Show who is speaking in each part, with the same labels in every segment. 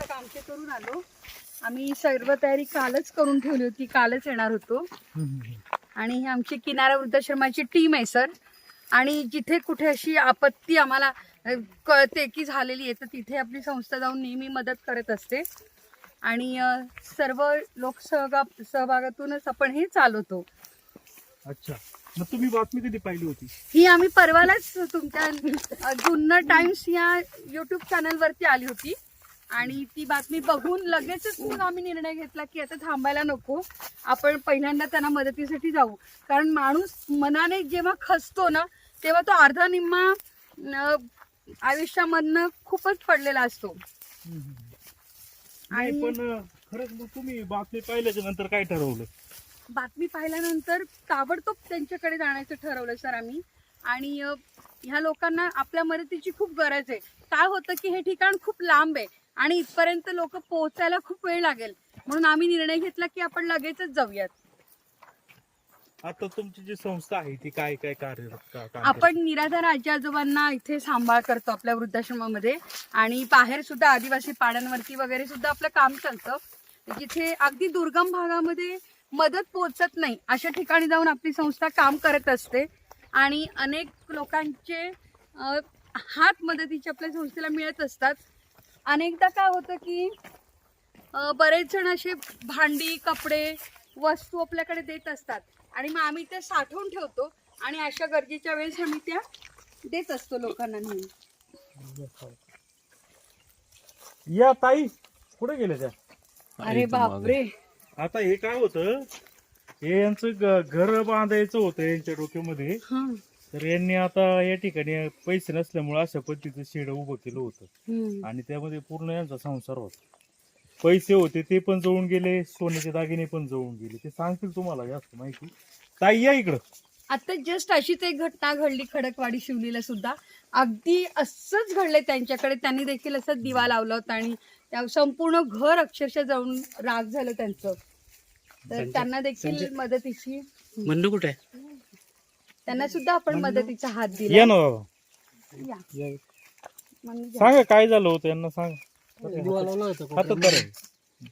Speaker 1: आता आमचे करून आलो. आम्ही सर्व तयारी कालच करून ठेवली होती कालच येणार होतो. आणि ही आमची किनारा वृद्धाश्रमाची टीम आहे सर आणि जिथे कुठे अशी आपत्ती आम्हाला कळते की झालेली आहे तर तिथे आपली संस्था जाऊन नेहमी मदत करत असते. आणि सर्व लोक सहगा सहभागातूनच आपण हे चालवतो.
Speaker 2: अच्छा. मग तुम्ही बातमी कधी पाहिली होती?
Speaker 1: ही आम्ही परवालाच तुमच्या जुन्नर टाइम्स या युट्यूब चॅनलवरती आली होती. आणि ती बातमी बघून लगेचच मग आम्ही निर्णय घेतला की आता थांबायला नको. आपण पहिल्यांदा त्यांना मदतीसाठी जाऊ. कारण माणूस मनाने जेव्हा खचतो ना तेव्हा तो अर्धा निम्मा आयुष्यामधनं खूपच पडलेला असतो. आणि-
Speaker 2: पण खरंच मग तुम्ही बातमी पाहिल्याच्या नंतर काय ठरवलं?
Speaker 1: बातमी पाहिल्यानंतर ताबडतोब त्यांच्याकडे जाण्याचं ठरवलं सर आम्ही. आणि ह्या लोकांना आपल्या मदतीची खूप गरज आहे. काय होतं की हे ठिकाण खूप लांब आहे. आणि इथपर्यंत लोक पोहोचायला खूप वेळ लागेल. म्हणून आम्ही निर्णय घेतला की आपण लगेचच जाऊयात.
Speaker 2: आता तुमची जी संस्था आहे ती काय काय कार्य का- काम
Speaker 1: आपण निराधार आजी आजोबांना इथे सांभाळ करतो आपल्या वृद्धाश्रमामध्ये. आणि बाहेर सुद्धा आदिवासी पाड्यांवरती वगैरे सुद्धा आपलं काम चालतं. जिथे अगदी दुर्गम भागामध्ये मदत पोहोचत नाही अशा ठिकाणी जाऊन आपली संस्था काम करत असते. आणि अनेक लोकांचे अ, हात मदतीचे आपल्या संस्थेला मिळत असतात. अनेकदा काय होतं की बरेच जण असे भांडी कपडे वस्तू आपल्याकडे देत असतात. आणि मग आम्ही त्या साठवून ठेवतो आणि अशा गरजेच्या वेळेस आम्ही त्या देत असतो लोकांना नेहमी
Speaker 2: या ताई कुठे गेले त्या?
Speaker 1: अरे बापरे.
Speaker 2: आता हे काय होतं हे यांचं घर बांधायचं होतं यांच्या डोक्यामध्ये.
Speaker 1: हं,
Speaker 2: तर यांनी आता या ठिकाणी पैसे नसल्यामुळे अशा पद्धतीचं शेड उभं केलं होतं. आणि त्यामध्ये पूर्ण यांचा संसार होता. पैसे होते ते पण जळून गेले सोन्याचे दागिने पण जळून गेले. ते सांगतील तुम्हाला जास्त माहिती. ताई या इकडं.
Speaker 1: आता जस्ट अशीच एक घटना घडली खडकवाडी शिवलीला सुद्धा. अगदी असंच घडलंय त्यांच्याकडे. त्यांनी देखील असं दिवा लावला होता आणि त्या संपूर्ण घर अक्षरशः जाऊन राग झालं त्यांचं. तर त्यांना देखील मदतीची
Speaker 3: बंधू कुठे आहे?
Speaker 1: त्यांना सुद्धा आपण मदतीचा हात
Speaker 2: या
Speaker 1: दिला
Speaker 2: ना बाबा.
Speaker 1: या.
Speaker 2: या.
Speaker 1: म्हणजे
Speaker 2: सांगा काय झालं होतं यांना सांग.
Speaker 4: दिवा लावला होता
Speaker 2: हातात
Speaker 4: कोपऱ्यामध्ये.
Speaker 2: धरा.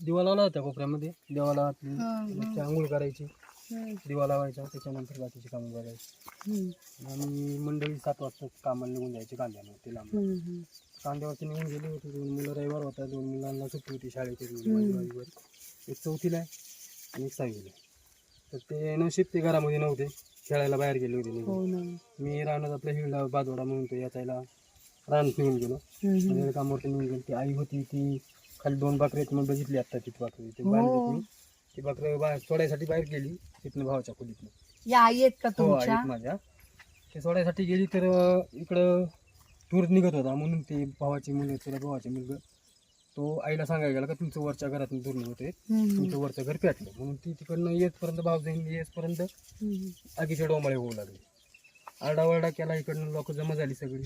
Speaker 4: दिवा लावला होता कोपऱ्यामध्ये. देवाला आपली
Speaker 1: हं, हं.
Speaker 4: आंघोळ करायची.
Speaker 1: हं,
Speaker 4: दिवा लावायचा त्याच्यानंतर बाकीची कामं करायची.
Speaker 1: हं,
Speaker 4: आणि मंडळी सात वाजता कामाला निघून जायची कांद्यावरती लांब.
Speaker 1: हं, हं.
Speaker 4: कांद्यावरती निघून गेली होती. दोन मुलं रविवार होता. दोन मुलांना सुट्टी होती शाळेची
Speaker 1: हम्म.
Speaker 4: माझी एक चौथीला आहे आणि एक सहावीला आहे. तर ते नशीब ते घरामध्ये नव्हते. खेळायला बाहेर गेले होते
Speaker 1: हो ना.
Speaker 4: मी रानात आपल्या हिरडा बाजोडा म्हणून तो याचायला रानात निघून गेलो.
Speaker 1: हं, हं.
Speaker 4: आणि कामावरती निघून गेलो. ती आई होती ती खाली दोन बकऱ्या आहेत मग बघितली आता ती बकरी. ते
Speaker 1: हो.
Speaker 4: बांधली ती बकरं बाहेर सोडायसाठी बाहेर गेली तिथनं भावाच्या खोलीतनं.
Speaker 1: या आई आहेत का
Speaker 4: हो
Speaker 1: तुमच्या?
Speaker 4: आहेत माझ्या. ते सोडायसाठी गेली तर अं, इकडं टूर निघत होता म्हणून ते भावाची मुलं तुला भावाचे मुलगा तो आईला सांगायला गेला का तुमचं वरच्या घरातून दूर होते. तुमचं वरचं घर पेटलं. म्हणून ती तिकडनं येतपर्यंत भाव जाईन येतपर्यंत. आगीचे डोंबाळे होऊ लागले. आरडाओरडा केला इकडनं लोक जमा झाली सगळी.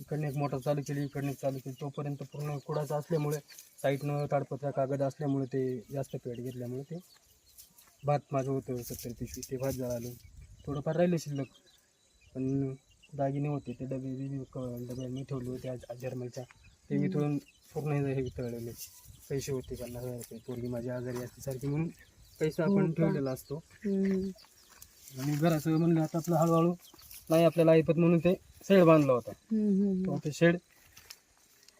Speaker 4: इकडनं एक मोटर चालू केली इकडनं एक चालू केली. तोपर्यंत पूर्ण कुडाचं असल्यामुळे साईडनं ताडपत्रा कागद असल्यामुळे ते जास्त पेट घेतल्यामुळे ते भात माझं होतं सत्तर पिशवी ते भात जळालं. थोडंफार राहिले शिल्लक. पण दागिने होते ते डबे डबे मी ठेवले होते आज जर्मलच्या. ते वितळून पूर्ण हे वितळलेले पैसे होते पन्नास हजार रुपये पोरगी माझी आजारी असते सारखी म्हणून पैसा
Speaker 1: हो
Speaker 4: आपण? ठेवलेला असतो. आणि घराचं म्हणलं आता आपलं हळूहळू नाही आपल्याला ऐपत म्हणून ते शेड बांधला होता. तो शेड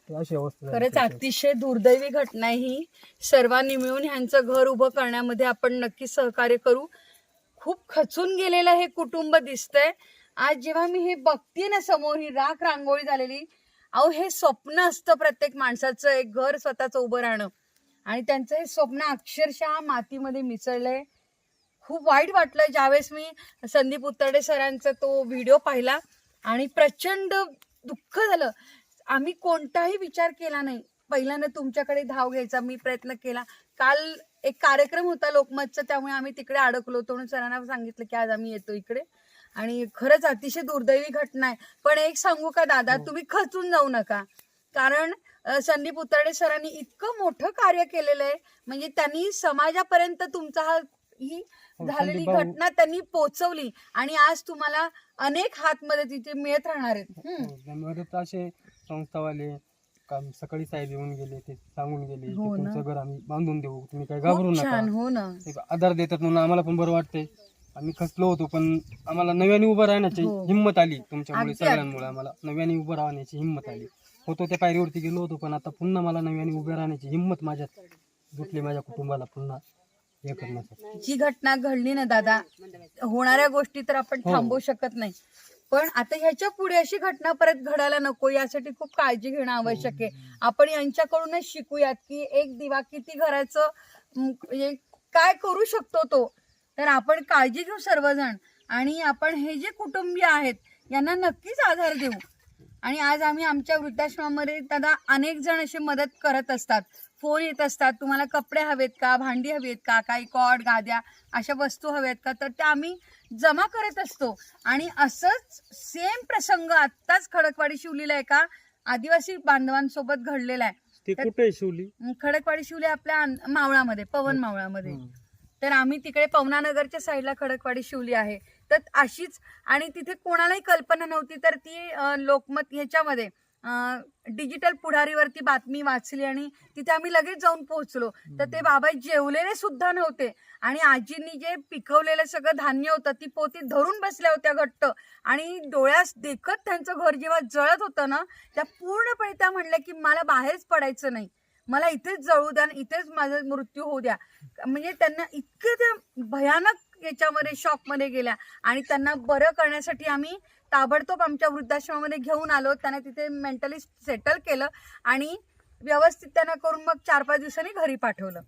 Speaker 1: खरंच. अतिशय दुर्दैवी घटना ही सर्वांनी मिळून ह्यांचं घर उभं करण्यामध्ये आपण नक्की सहकार्य करू खूप खचून गेलेलं हे कुटुंब दिसतंय आज जेव्हा मी हे बघते ना समोर ही राख रांगोळी झालेली अहो हे स्वप्न असतं प्रत्येक माणसाचं. एक घर स्वतःचं उभं राहणं. आणि त्यांचं हे स्वप्न अक्षरशः मातीमध्ये मिसळलंय. खूप वाईट वाटलं ज्यावेळेस मी संदीप उत्तरडे सरांचा तो व्हिडिओ पाहिला आणि प्रचंड दुःख झालं. आम्ही कोणताही विचार केला नाही. पहिल्यानं तुमच्याकडे धाव घ्यायचा मी प्रयत्न केला. काल एक कार्यक्रम होता लोकमतचा त्यामुळे आम्ही तिकडे अडकलो होतो म्हणून सरांना सांगितलं की आज आम्ही येतो इकडे. आणि खरंच अतिशय दुर्दैवी घटना आहे. पण एक सांगू का दादा? तुम्ही खचून जाऊ नका. कारण संदीप उतरडे सरांनी इतकं मोठं कार्य केलेलं आहे. म्हणजे त्यांनी समाजापर्यंत तुमचा हा ही
Speaker 4: हो,
Speaker 1: झालेली घटना त्यांनी पोचवली. आणि आज तुम्हाला अनेक हात मदतीचे मिळत राहणार आहेत.
Speaker 4: हो, असे संस्थावाले काम सकाळी साहेब येऊन गेले ते सांगून गेले
Speaker 1: हो.
Speaker 4: तुमचं घर आम्ही बांधून देऊ. तुम्ही काय घाबरू नका.
Speaker 1: हो
Speaker 4: आधार देतात म्हणून आम्हाला पण बरं वाटतंय. आम्ही खचलो होतो पण आम्हाला नव्याने उभं राहण्याची
Speaker 1: हो.
Speaker 4: हिंमत आली तुमच्यामुळे
Speaker 1: अगदी,
Speaker 4: सगळ्यांमुळे आम्हाला. नव्याने उभं राहण्याची हिंमत आली. होतो त्या पायरीवरती गेलो होतो पण आता पुन्हा मला नव्याने उभे राहण्याची हिंमत माझ्यात जुटली माझ्या कुटुंबाला पुन्हा हे करण्यासाठी.
Speaker 1: जी घटना घडली ना दादा होणाऱ्या गोष्टी तर आपण
Speaker 4: हो.
Speaker 1: थांबवू शकत नाही. पण आता ह्याच्या पुढे अशी घटना परत घडायला नको यासाठी खूप काळजी घेणं आवश्यक आहे. आपण यांच्याकडूनच शिकूयात की एक दिवा किती घराचं म्हणजे काय करू शकतो तो? तर आपण काळजी घेऊ सर्वजण. आणि आपण हे जे कुटुंबीय आहेत यांना नक्कीच आधार देऊ. आणि आज आम्ही आमच्या वृद्धाश्रमामध्ये दादा अनेक जण असे मदत करत असतात. फोन येत असतात तुम्हाला कपडे हवेत का भांडी हवेत का काही कॉड गाद्या अशा वस्तू हव्यात का? तर त्या आम्ही जमा करत असतो. आणि असंच सेम प्रसंग आत्ताच खडकवाडी शिवलेला आहे का आदिवासी बांधवांसोबत घडलेला आहे.
Speaker 2: ते कुठे शिवली?
Speaker 1: खडकवाडी शिवले आपल्या मावळामध्ये पवन मावळामध्ये. तर आम्ही तिकडे पवनानगरच्या साईडला खडकवाडी शिवली आहे. तर अशीच आणि तिथे कोणालाही कल्पना नव्हती तर ती लोकमत ह्याच्यामध्ये डिजिटल पुढारीवरती बातमी वाचली आणि तिथे आम्ही लगेच जाऊन पोहोचलो. तर ते बाबा जेवलेले सुद्धा नव्हते आणि आजींनी जे पिकवलेलं सगळं धान्य होतं ती पोती धरून बसल्या होत्या घट्ट आणि डोळ्यास देखत त्यांचं घर जेव्हा जळत होतं ना त्या पूर्णपणे त्या म्हणल्या की मला बाहेरच पडायचं नाही. मला इथेच जळू द्या आणि इथेच माझा मृत्यू होऊ द्या. म्हणजे त्यांना इतके त्या भयानक याच्यामध्ये शॉकमध्ये गेल्या. आणि त्यांना बरं करण्यासाठी आम्ही ताबडतोब आमच्या वृद्धाश्रमामध्ये घेऊन आलो. त्यांना तिथे मेंटली सेटल केलं आणि व्यवस्थित त्यांना करून मग चार पाच दिवसांनी घरी पाठवलं.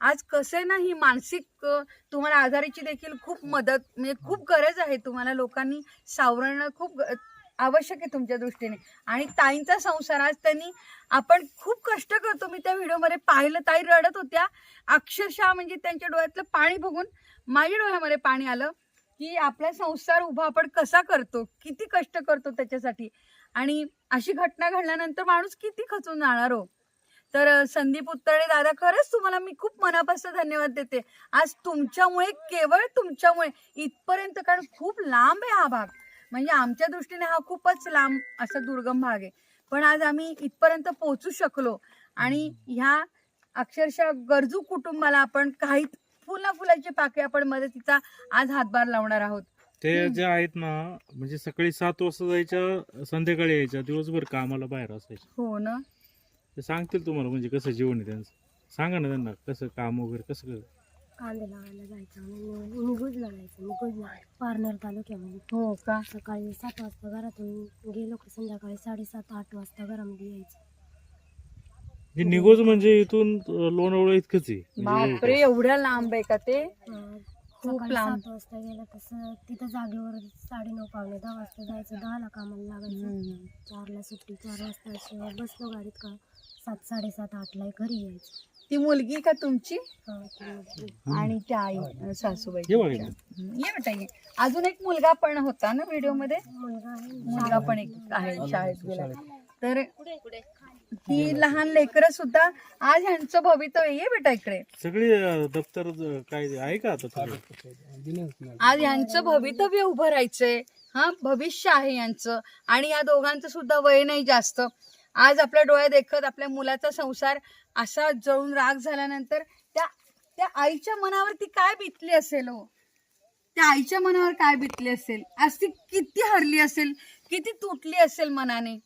Speaker 1: आज कसे ना ही मानसिक तुम्हाला आजारीची देखील खूप मदत म्हणजे खूप गरज आहे तुम्हाला लोकांनी सावरणं खूप ग- आवश्यक आहे तुमच्या दृष्टीने. आणि ताईंचा संसार आज त्यांनी आपण खूप कष्ट करतो. मी त्या व्हिडिओमध्ये पाहिलं ताई रडत होत्या. अक्षरशः म्हणजे त्यांच्या डोळ्यातलं पाणी बघून माझ्या डोळ्यामध्ये पाणी आलं की आपला संसार उभा आपण कसा करतो? किती कष्ट करतो त्याच्यासाठी? आणि अशी घटना घडल्यानंतर माणूस किती खचून जाणार हो? तर संदीप उत्तरे दादा खरंच तुम्हाला मी खूप मनापासून धन्यवाद देते. आज तुमच्यामुळे केवळ तुमच्यामुळे इथपर्यंत कारण खूप लांब आहे हा भाग. म्हणजे आमच्या दृष्टीने हा खूपच लांब असा दुर्गम भाग आहे. पण आज आम्ही इथपर्यंत पोहोचू शकलो आणि ह्या अक्षरशः गरजू कुटुंबाला आपण काही फुला फुलाची पाकळी आपण मदतीचा आज हातभार लावणार आहोत.
Speaker 2: ते जे आहेत ना म्हणजे सकाळी सात वाजता जायच्या संध्याकाळी यायच्या दिवसभर कामाला बाहेर असायच्या.
Speaker 1: हो ना.
Speaker 2: ते सांगतील तुम्हाला म्हणजे कसं जीवन आहे त्यांचं. सांगा ना त्यांना कसं काम वगैरे कसं कर
Speaker 3: कांदे लावायला जायचं आणि निघूजला जायचं निघूजला. पारनेर तालुक्यामध्ये.
Speaker 1: हो का?
Speaker 3: सकाळी सात वाजता घरातून गेलो की संध्याकाळी साडेसात आठ वाजता घरामध्ये यायचं.
Speaker 2: हे निघोज म्हणजे इथून लोणावळा इतकंच आहे. म्हणजे
Speaker 1: बापरे एवढ्या लांब आहे का ते?
Speaker 3: अं,
Speaker 1: खूप
Speaker 3: सकाळी
Speaker 1: लांब.
Speaker 3: सात वाजता गेलं तसं तिथं जागेवर साडेनऊ पावणे दहा वाजता जायचं दहाला कामाला लागायचं. चारला सुट्टी चार वाजता शिवाय बसलो गाडीत का सात साडेसात आठला घरी यायचं.
Speaker 1: ती मुलगी का तुमची?
Speaker 3: हा.
Speaker 1: आणि त्या आई सासूबाई
Speaker 2: ये
Speaker 1: बेटा ये. अजून एक मुलगा पण होता ना व्हिडिओमध्ये
Speaker 3: मुलगा
Speaker 1: पण एक आहे शाळेत. गेला. तर ती लहान लेकरं सुद्धा आज ह्यांचं भवितव्य ये बेटा इकडे.
Speaker 2: सगळी अं, दप्तर ज- काय आहे का आता
Speaker 1: आज यांचं भवितव्य उभं राहायचंय. हा भविष्य आहे यांचं आणि या दोघांचं सुद्धा वय नाही जास्त. आज आपल्या डोळ्या देखत आपल्या मुलाचा संसार असा जळून राग झाल्यानंतर त्या त्या आईच्या मनावर ती काय बितली असेल हो? त्या आईच्या मनावर काय बितली असेल? आज ती किती हरली असेल? किती तुटली असेल मनाने?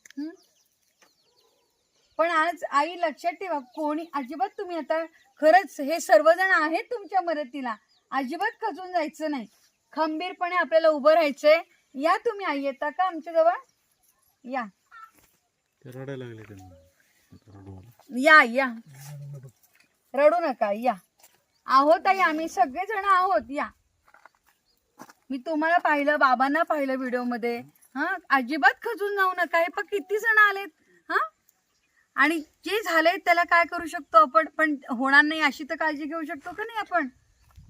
Speaker 1: पण आज आई लक्षात ठेवा कोणी अजिबात तुम्ही आता खरंच हे सर्वजण आहेत तुमच्या मदतीला. अजिबात खचून जायचं नाही. खंबीरपणे आपल्याला उभं राहायचंय. या तुम्ही आई येता का आमच्याजवळ या.
Speaker 2: ते रडायला लागले त्यांना. रडू.
Speaker 1: या या. रडू नका या. आहोत आई आम्ही सगळेजण आहोत या. मी तुम्हाला पाहिलं बाबांना पाहिलं व्हिडिओमध्ये हा अजिबात खचून जाऊ नका हे पण किती जण आलेत हा? आणि जे झालंय त्याला काय करू शकतो आपण? पण होणार नाही अशी तर काळजी घेऊ शकतो का नाही आपण?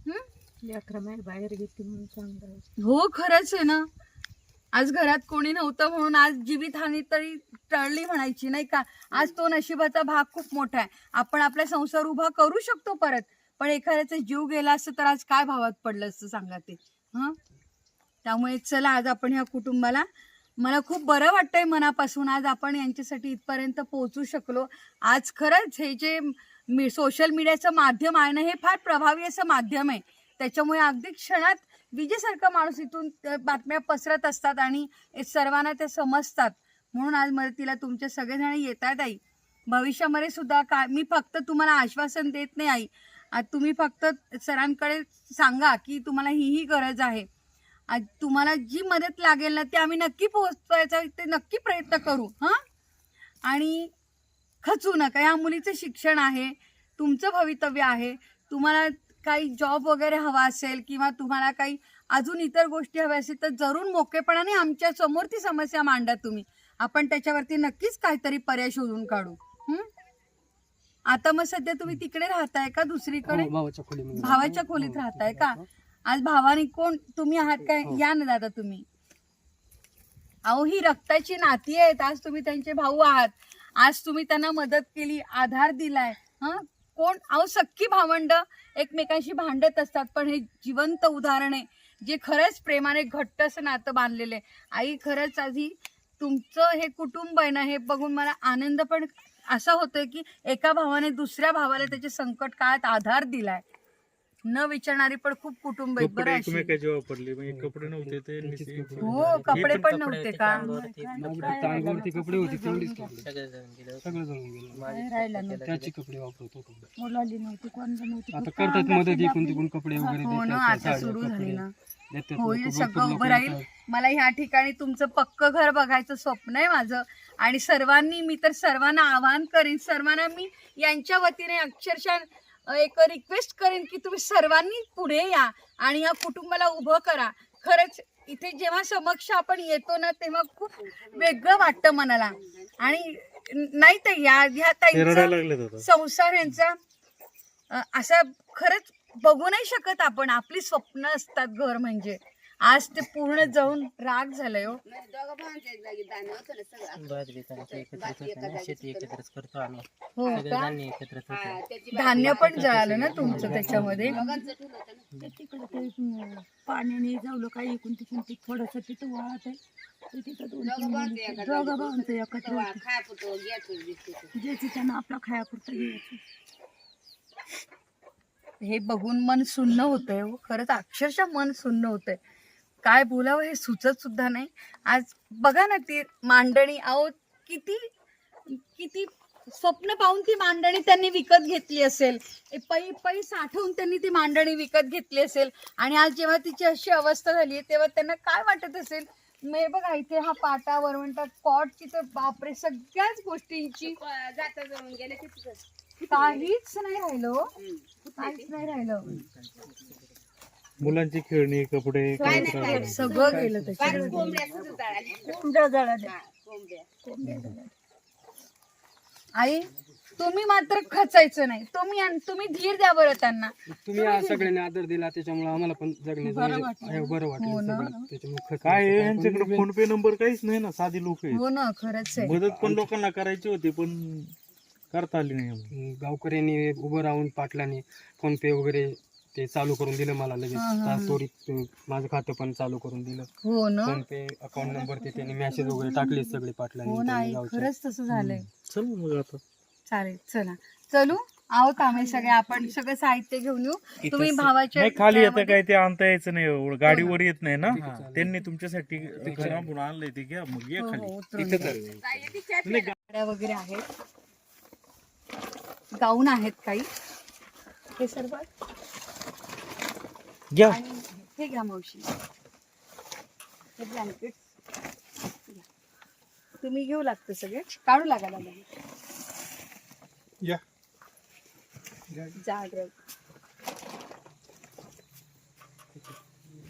Speaker 1: हं?
Speaker 3: बाहेर घेते म्हणून
Speaker 1: हो खरंच आहे ना. आज घरात कोणी नव्हतं म्हणून आज जीवितहानी तरी टळली म्हणायची नाही का? आज तो नशिबाचा भाग खूप मोठा आहे. आपण आपला संसार उभा करू शकतो परत पण एखाद्याचा जीव गेला असतं तर आज काय भावात पडलं असतं सांगा ते हं? त्यामुळे चला आज आपण ह्या कुटुंबाला मला खूप बरं वाटतंय मनापासून आज आपण यांच्यासाठी इथपर्यंत पोहोचू शकलो. आज खरंच हे जे मी सोशल मीडियाचं माध्यम आहे ना हे फार प्रभावी असं माध्यम आहे. त्याच्यामुळे अगदी क्षणात विजेसारखा माणूस इथून बातम्या पसरत असतात आणि सर्वांना ते समजतात. म्हणून आज मदतीला तुमचे सगळेजण येत आहेत आई. भविष्यामध्ये सुद्धा का मी फक्त तुम्हाला आश्वासन देत नाही आई. आज तुम्ही फक्त सरांकडे सांगा की तुम्हाला ही ही गरज आहे. आज तुम्हाला जी मदत लागेल ना ती आम्ही नक्की पोहोचवायचा ते नक्की प्रयत्न करू हां? आणि खचू नका. ह्या मुलीचं शिक्षण आहे तुमचं भवितव्य आहे. तुम्हाला काही जॉब वगैरे हवा असेल किंवा तुम्हाला काही अजून इतर गोष्टी हव्या असतील तर जरूर मोकेपणाने आमच्यासमोर ती समस्या मांडा तुम्ही. आपण त्याच्यावरती नक्कीच काहीतरी पर्याय शोधून काढू. हं? आता मग सध्या तुम्ही तिकडे राहताय का दुसरीकडे?
Speaker 4: हो, भावाच्या
Speaker 1: खोलीत राहताय का? आज भावाने कोण? तुम्ही आहात काय
Speaker 4: हो.
Speaker 1: या ना दादा तुम्ही. अहो ही रक्ताची नाती आहेत. आज तुम्ही त्यांचे भाऊ आहात. आज तुम्ही त्यांना मदत केली आधार दिलाय. हा? कोण? अहो सख्खी भावंड एकमेकांशी भांडत असतात. पण हे जिवंत उदाहरण आहे जे खरंच प्रेमाने घट्ट असं नातं बांधलेलं. आहे आई खरंच आधी तुमचं हे कुटुंब आहे ना हे बघून मला आनंद पण असा होतोय की एका भावाने दुसऱ्या भावाला त्याच्या संकट काळात आधार दिलाय. न विचारणारी पण खूप कुटुंब आहेत
Speaker 2: कपडे
Speaker 1: बरं अशी.
Speaker 2: एकमेकाचे वापरले. म्हणजे कपडे नव्हते ते.
Speaker 1: हो कपडे
Speaker 2: पण
Speaker 1: नव्हते
Speaker 5: होते,
Speaker 1: का?
Speaker 5: अंगावरती
Speaker 4: कपडे होते तेवढीच कपडे.
Speaker 5: सगळे जळून गेले होते.
Speaker 4: सगळं जळून गेलं
Speaker 5: माझे
Speaker 1: राहिला नव्हतं.
Speaker 4: त्याचे कपडे वापरत होतो.
Speaker 1: मुलाली नव्हती कोण नव्हती
Speaker 4: आता करतात मदत इकून तिकून कपडे वगैरे
Speaker 1: हो ना
Speaker 4: देतात,
Speaker 1: आता
Speaker 4: साड्या,
Speaker 1: सुरू झाली
Speaker 4: कपडे
Speaker 1: ना.
Speaker 4: देतात
Speaker 1: होईल
Speaker 4: लोकं,
Speaker 1: सगळं उभं राहील
Speaker 4: येतात.
Speaker 1: मला ह्या ठिकाणी तुमचं पक्क घर बघायचं स्वप्न आहे माझं. आणि सर्वांनी मी तर सर्वांना आवाहन करेन सर्वांना मी यांच्या वतीने अक्षरशः एक रिक्वेस्ट करेन की तुम्ही सर्वांनी पुढे या आणि या कुटुंबाला उभं करा. खरंच इथे जेव्हा समक्ष आपण येतो ना तेव्हा खूप वेगळं वाटतं मनाला. आणि नाही तर या ह्या ताईंचं संसार यांचा असा खरंच बघू नाही शकत आपण. आपली स्वप्न असतात घर म्हणजे. आज ते पूर्ण जाऊन राग झालंय हो.
Speaker 5: शेती एकत्रच करतो आम्ही.
Speaker 1: हो
Speaker 5: सगळे
Speaker 1: का?
Speaker 5: धान्य एकत्रच होतं
Speaker 1: धान्य पण जळालं ना तुमचं त्याच्यामध्ये?
Speaker 6: तिकडं ते अं, पाण्याने जावलं काही इकून तिकून ते थोडंसं तिथं वाळत आहे. ते तिथं दोन तीन मुली- दोघं भावांचं एकत्र होतं. ज्याची त्यांना आपला खायापुरता घ्यायचं.
Speaker 1: हे बघून मन सुन्न होतंय हो. खरंच अक्षरशः मन सुन्न होतंय. काय बोलावं हे सुचत सुद्धा नाही. आज बघा ना ती मांडणी अहो किती किती स्वप्न पाहून ती मांडणी त्यांनी विकत घेतली असेल. पै पै साठवून त्यांनी ती मांडणी विकत घेतली असेल. आणि आज जेव्हा तिची अशी अवस्था झाली आहे तेव्हा त्यांना काय वाटत असेल? मग हे बघा इथे हा पाटा वरवंटा कॉटची तर बापरे सगळ्याच गोष्टींची काहीच नाही राहिलं. काहीच नाही राहिलं.
Speaker 2: मुलांची खेळणी कपडे काय.
Speaker 1: सगळं गेलं त्याच्यामध्ये.
Speaker 6: कोंबड्या जळाल्या.
Speaker 1: आई तुम्ही मात्र खचायचं नाही. तुम्ही आण- तुम्ही धीर द्या बरं त्यांना.
Speaker 4: तुम्ही आज सगळ्यांनी आदर दिला त्याच्यामुळे आम्हाला पण जगण्याचं
Speaker 6: बरं
Speaker 4: म्हणजे बरं
Speaker 1: हो
Speaker 4: वाटलं
Speaker 1: ना.
Speaker 4: सगळं. त्याच्यामुळे खरंच
Speaker 2: काय आहे, यांच्याकडे
Speaker 4: पण
Speaker 2: फोन पे नंबर काहीच नाही ना साधी लोक आहेत.
Speaker 1: हो ना खरंच आहे.
Speaker 2: मदत पण लोकांना करायची होती पण करता आली नाही.
Speaker 4: गावकऱ्यांनी उभं राहून पाटलांनी फोन पे वगैरे ते चालू करून दिलं मला लगेच.
Speaker 1: हा, हा, हा.
Speaker 4: त्वरित माझं खातं पण चालू करून दिलं.
Speaker 1: हो ना?
Speaker 4: फोन पे अकाउंट नंबर ते त्यांनी मेसेज वगैरे टाकले सगळे
Speaker 1: हो ना
Speaker 4: त्यांनी
Speaker 1: आई
Speaker 4: गावच्या.
Speaker 1: खरंच तसं झालंय.
Speaker 2: चल मग आता.
Speaker 1: चालेल चला. चलू आहोत आम्ही सगळे आपण सगळं साहित्य घेऊन येऊ. तुम्ही भावाच्या
Speaker 2: नाही खाली आता
Speaker 1: त्यामध्ये-
Speaker 2: काय ते आणता यायचं नाही एवढं. गाडीवर येत नाही ना?
Speaker 4: हा.
Speaker 2: त्यांनी तुमच्यासाठी ते घरापून आणलंय ते घ्या मग ये
Speaker 1: हो,
Speaker 2: खाली.
Speaker 1: हो, उतरून
Speaker 2: इथं
Speaker 1: घ्या.
Speaker 2: तर. नाही, गा-
Speaker 1: साड्या वगैरे आहेत. गाऊन आहेत काही. हे सर्व?
Speaker 2: घ्या.
Speaker 1: आणि हे घ्या मावशी. हे ब्लँकेट तुम्ही घेऊ लागतं सगळे? काढू लागायला लागेल
Speaker 2: या.
Speaker 1: जाड रग.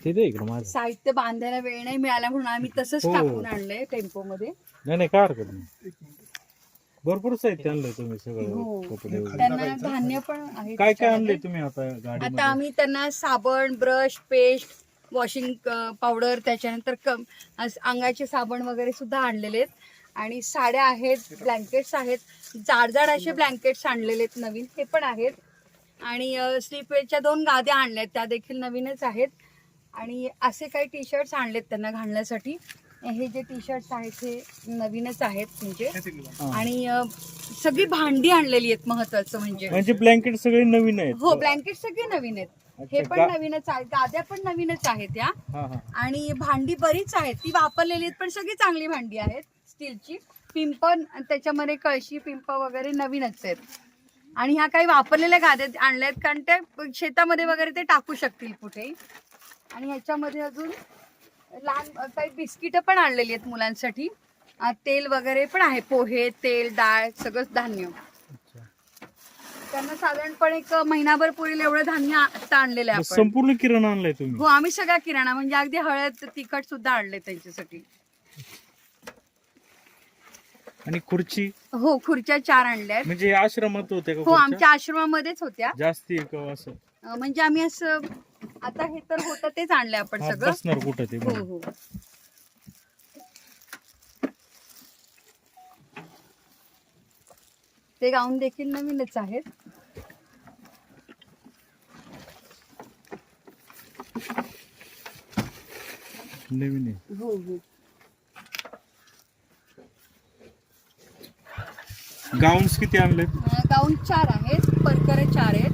Speaker 2: तिथे इकडं माझं.
Speaker 1: साहित्य बांधायला वेळ नाही मिळाला म्हणून आम्ही तसंच
Speaker 2: हो.
Speaker 1: टाकून आणलंय टेम्पो मध्ये
Speaker 2: नाही नाही काय हरकत नाही भरपूर साहित्य आणलंय तुम्ही
Speaker 1: हो.
Speaker 2: सगळं कपडे वगैरे.
Speaker 1: त्यांना धान्य पण आहे
Speaker 2: काय काय
Speaker 1: त्याच्यामध्ये.
Speaker 2: आणलंय तुम्ही आता
Speaker 1: आता आम्ही त्यांना साबण ब्रश पेस्ट वॉशिंग पावडर त्याच्यानंतर कम अस- अंगाचे साबण वगैरे सुद्धा आणलेले आहेत. आणि साड्या आहेत ब्लँकेट्स आहेत. जाड जाड असे ब्लँकेट्स आणलेले आहेत नवीन हे पण आहेत. आणि स्लीपवेअरच्या दोन गाद्या आणल्या आहेत त्या देखील नवीनच आहेत. आणि असे काही टी शर्ट्स आणलेत त्यांना घालण्यासाठी. हे जे टी शर्ट्स आहेत हे नवीनच आहेत म्हणजे. आणि अ, सगळी भांडी आणलेली आहेत महत्वाचं म्हणजे.
Speaker 2: म्हणजे ब्लँकेट सगळे नवीन आहेत.
Speaker 1: हो ब्लँकेट सगळे नवीन आहेत. हे
Speaker 2: अच्छा,
Speaker 1: पण
Speaker 2: गा-
Speaker 1: नवीनच आहेत गाद्या पण नवीनच आहेत या.
Speaker 2: हा हा.
Speaker 1: आणि भांडी बरीच आहेत ती वापरलेली आहेत पण सगळी चांगली भांडी आहेत स्टीलची. पिंप त्याच्यामध्ये कळशी पिंप वगैरे नवीनच आहेत. आणि ह्या काही वापरलेल्या गाद्या आणल्या आहेत कारण ते शेतामध्ये वगैरे ते टाकू शकतील कुठे आणि ह्याच्यामध्ये अजून लहान काही बिस्किटं पण आणलेली आहेत मुलांसाठी. तेल वगैरे पण आहे पोहे तेल डाळ सगळंच धान्य. त्यांना साधारणपणे एक महिनाभर पुरेल एवढं धान्य आता आणलेलं आहे आपण.
Speaker 2: संपूर्ण किराणा आणलाय तुम्ही?
Speaker 1: हो आम्ही सगळा किराणा म्हणजे अगदी हळद तिखट सुद्धा आणले त्यांच्यासाठी.
Speaker 2: आणि खुर्ची?
Speaker 1: हो खुर्च्या चार आणल्या आहेत
Speaker 2: म्हणजे आश्रमात होते का
Speaker 1: हो
Speaker 2: खुर्च्या?
Speaker 1: आमच्या आश्रमामध्येच होत्या.
Speaker 2: जास्ती आहे का असं?
Speaker 1: अं, म्हणजे आम्ही असं आता हे तर होतं तेच आणलंय आपण
Speaker 2: हा,
Speaker 1: सगळं.
Speaker 2: बसणार कुठं ते
Speaker 1: हो. हो. ते गाऊन देखील नवीनच आहेत.
Speaker 2: नवीन आहे.
Speaker 1: हो हो.
Speaker 2: गाऊन्स किती आणलेत?
Speaker 1: अं, गाऊन चार आहेत परकरे चार आहेत.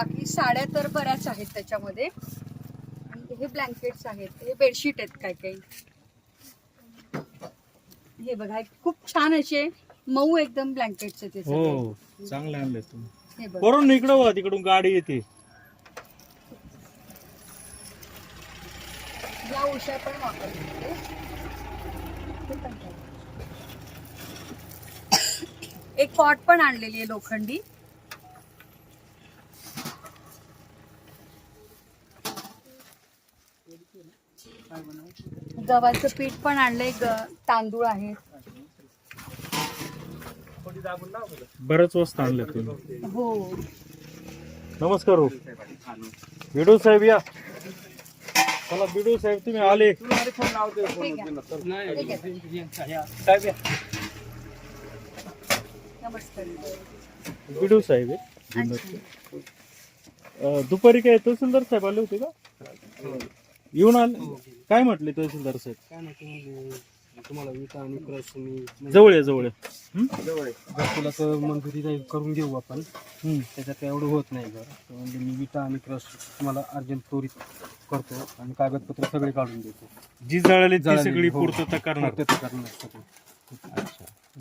Speaker 1: बाकी साड्या तर बऱ्याच आहेत त्याच्यामध्ये. आणि हे ब्लँकेट्स आहेत हे बेडशीट आहेत काय काही हे बघा खूप छान असे मऊ एकदम ब्लँकेट्स आहेत हे
Speaker 2: चांगले आणले तुम्ही.
Speaker 1: बघा.
Speaker 2: बरोबर इकडं वा तिकडून गाडी येते.
Speaker 1: या उशा पण वापरते. एक पॉट पण आणलेली आहे लोखंडी. गव्हाचं पीठ पण आणलंय तांदूळ आहेत
Speaker 2: बऱ्याच वस्तू तुम्ही.
Speaker 1: हो.
Speaker 2: नमस्कार हो. बिडू साहेब या. चला बिडू साहेब तुम्ही आले.
Speaker 1: आहे. आहे. नमस्कार.
Speaker 2: बिडू साहेब आहे. अं, दुपारी काय तहसीलदार साहेब आले होते का? येऊन आले. काय म्हटले तहसीलदार साहेब?
Speaker 4: काय नाही ते म्हणले, तुम्हाला विटा आणि क्रश मी म्हणजे
Speaker 2: जवळ आहे जवळ आहे.
Speaker 4: मंजुरी जाईल करून घेऊ आपण
Speaker 2: हं.
Speaker 4: त्याच्यात काही एवढं होत नाही घर तर म्हणजे मी विटा आणि क्रश तुम्हाला अर्जंट त्वरित करतो आणि कागदपत्र सगळे काढून देतो.
Speaker 2: जी जळाली ती सगळी
Speaker 4: हो.
Speaker 2: पूर्तता करणार.
Speaker 4: पूर्तता करणार सगळं.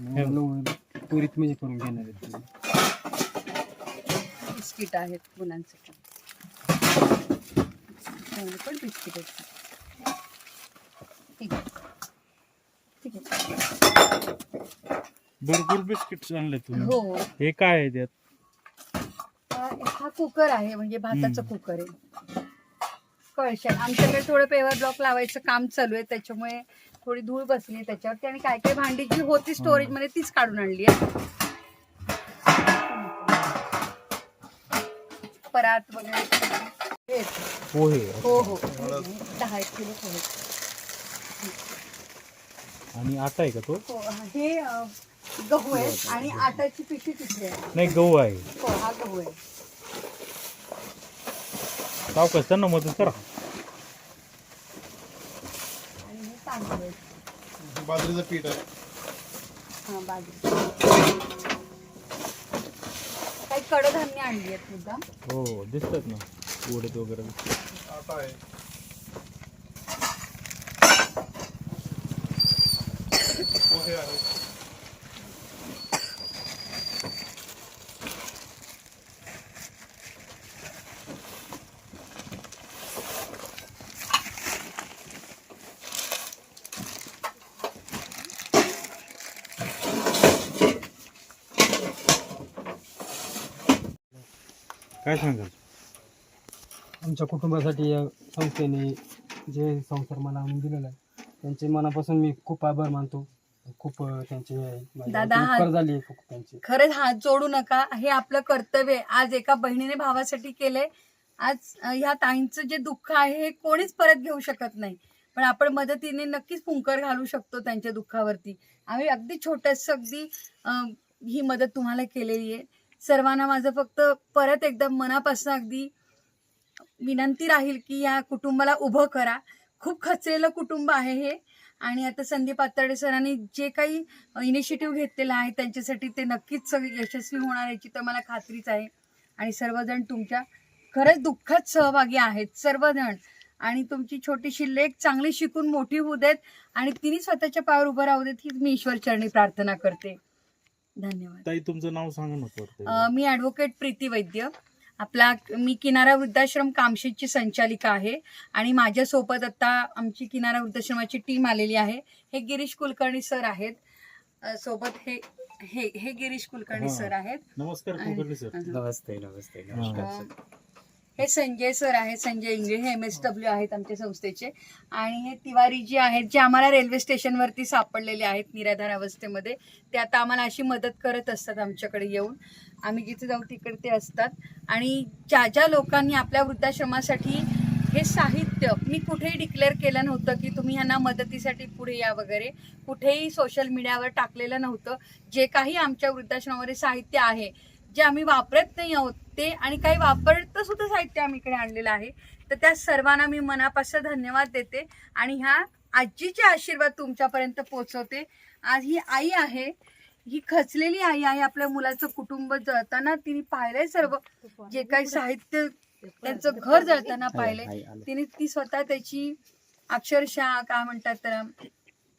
Speaker 4: आणि मग त्वरित म्हणजे करून घेणार तुम्ही.
Speaker 1: बिस्किट आहेत मुलांसाठी. पण बिस्किट आहेत. ठीक आहे
Speaker 2: भरपूर बिस्किट आणले तुम्ही.
Speaker 1: हो.
Speaker 2: हे काय आहे त्यात?
Speaker 1: हा कुकर आहे म्हणजे भाताचं कुकर आहे. कळशा. आमच्याकडे थोडं पेवर ब्लॉक लावायचं काम चालू आहे त्याच्यामुळे थोडी धूळ बसली त्याच्यावरती. आणि काय काय भांडी जी होती स्टोरेजमध्ये तीच काढून आणली आहे. परात वगैरे. हो हो. दहा एक किलो पोहे.
Speaker 2: आणि आटा आहे का तो?
Speaker 1: हो हे अं, गहू आहे आणि आटाची पिशवी तिथे आहे.
Speaker 2: नाही गहू आहे.
Speaker 1: हो हा गहू आहे.
Speaker 2: सावकाश त्यांना मदत करा.
Speaker 1: आणि हे तांदूळ आहे.
Speaker 7: बाजरीचं पीठ आहे.
Speaker 1: हा बाजरी काही कडधान्य आणली आहेत मुद्दाम.
Speaker 2: हो दिसतात ना. उडत वगैरे.
Speaker 7: आटा आहे.
Speaker 2: काय सांगाल?
Speaker 4: आमच्या कुटुंबासाठी या संस्थेने जे संसार मला आणून दिलेला आहे त्यांचे मनापासून मी खूप आभार मानतो. खूप त्यांचे माझ्यावरती
Speaker 1: दादा, हा-
Speaker 4: उपकार झाले खूप त्यांचे.
Speaker 1: खरंच हात जोडू नका. हे आपलं कर्तव्य आहे. आज एका बहिणीने भावासाठी केलंय. आज अं, ह्या ताईंचं जे दुःख आहे हे कोणीच परत घेऊ शकत नाही. पण आपण मदतीने नक्कीच फुंकर घालू शकतो त्यांच्या दुःखावरती. आम्ही अगदी छोटस अगदी अं, ही मदत तुम्हाला केलेली आहे. सर्वांना माझं फक्त परत एकदा मनापासून अगदी विनंती राहील की या कुटुंबाला उभं करा. खूप खचलेलं कुटुंब आहे हे. आणि आता संदीप आत्ताडे सरांनी जे काही इनिशिएटिव्ह घेतलेलं आहे त्यांच्यासाठी ते नक्कीच यशस्वी होणार याची तर मला खात्रीच आहे. आणि सर्वजण तुमच्या खरंच दुःखात सहभागी आहेत सर्वजण. आणि तुमची छोटीशी लेख चांगली शिकून मोठी होऊ देत. आणि तिने स्वतःच्या पायावर उभं राहू देत ही मी ईश्वर चरणी प्रार्थना करते. धन्यवाद.
Speaker 2: ताई तुमचं नाव सांगा ना
Speaker 1: अ, मी ॲडव्होकेट प्रीती वैद्य. आपला मी किनारा वृद्धाश्रम कामशेतची संचालिका आहे आणि माझ्यासोबत आता आमची किनारा वृद्धाश्रमाची टीम आलेली आहे. हे गिरीश कुलकर्णी सर आहेत. अ, सोबत हे हे हे गिरीश कुलकर्णी
Speaker 2: हा.
Speaker 1: सर आहेत.
Speaker 2: नमस्कार कुलकर्णी सर.
Speaker 5: नमस्ते नमस्ते
Speaker 2: नमस्कार,
Speaker 1: हे संजय सर आहेत संजय इंगळे हे एम एस डब्ल्यू आहेत आमच्या संस्थेचे. आणि हे तिवारी जी आहेत जे आम्हाला रेल्वे स्टेशनवरती सापडलेले आहेत निराधार अवस्थेमध्ये ते आता आम्हाला अशी मदत करत असतात आमच्याकडे येऊन. आम्ही जिथे जाऊ तिकडे ते असतात. आणि ज्या ज्या लोकांनी आपल्या वृद्धाश्रमासाठी हे साहित्य मी कुठेही डिक्लेअर केलं नव्हतं की तुम्ही ह्यांना मदतीसाठी पुढे या वगैरे. कुठेही सोशल मीडियावर टाकलेलं नव्हतं. जे काही आमच्या वृद्धाश्रमामध्ये साहित्य आहे जे आम्ही वापरत नाही आहोत ते आणि काही वापरतं सुद्धा साहित्य आम्ही इकडे आणलेलं आहे. तर त्या सर्वांना मी मनापासून धन्यवाद देते आणि ह्या आजीचे आशीर्वाद तुमच्यापर्यंत पोहोचवते. आज ही आई आहे ही खचलेली आई आहे आपल्या मुलाचं कुटुंब जळताना तिने पाहिलंय सर्व. जे काही साहित्य त्यांचं घर जळताना पाहिलंय. तिने ती स्वतः त्याची अक्षरशः काय म्हणतात अं,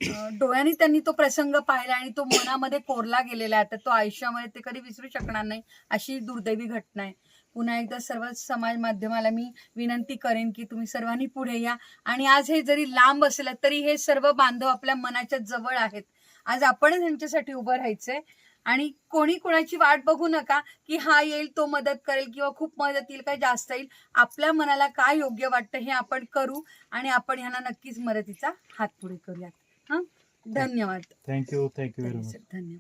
Speaker 1: डोळ्यांनी त्यांनी तो प्रसंग पाहिला आणि तो मनामध्ये कोरला गेलेला आहे. तर तो आयुष्यामध्ये ते कधी विसरू शकणार नाही अशी दुर्दैवी घटना आहे. पुन्हा एकदा सर्व समाज माध्यमाला मी विनंती करेन की तुम्ही सर्वांनी पुढे या. आणि आज हे जरी लांब असलं तरी हे सर्व बांधव आपल्या मनाच्या जवळ आहेत. आज आपणच त्यांच्यासाठी उभं राहायचंय. आणि कोणी कोणाची वाट बघू नका की हा येईल तो मदत करेल किंवा खूप मदत येईल काय जास्त येईल. आपल्या मनाला काय योग्य वाटतं हे आपण करू आणि आपण ह्यांना नक्कीच मदतीचा हात पुढे करूयात. हा? धन्यवाद.
Speaker 2: थँक्यू थँक्यू व्हेरी मच
Speaker 1: धन्यवाद.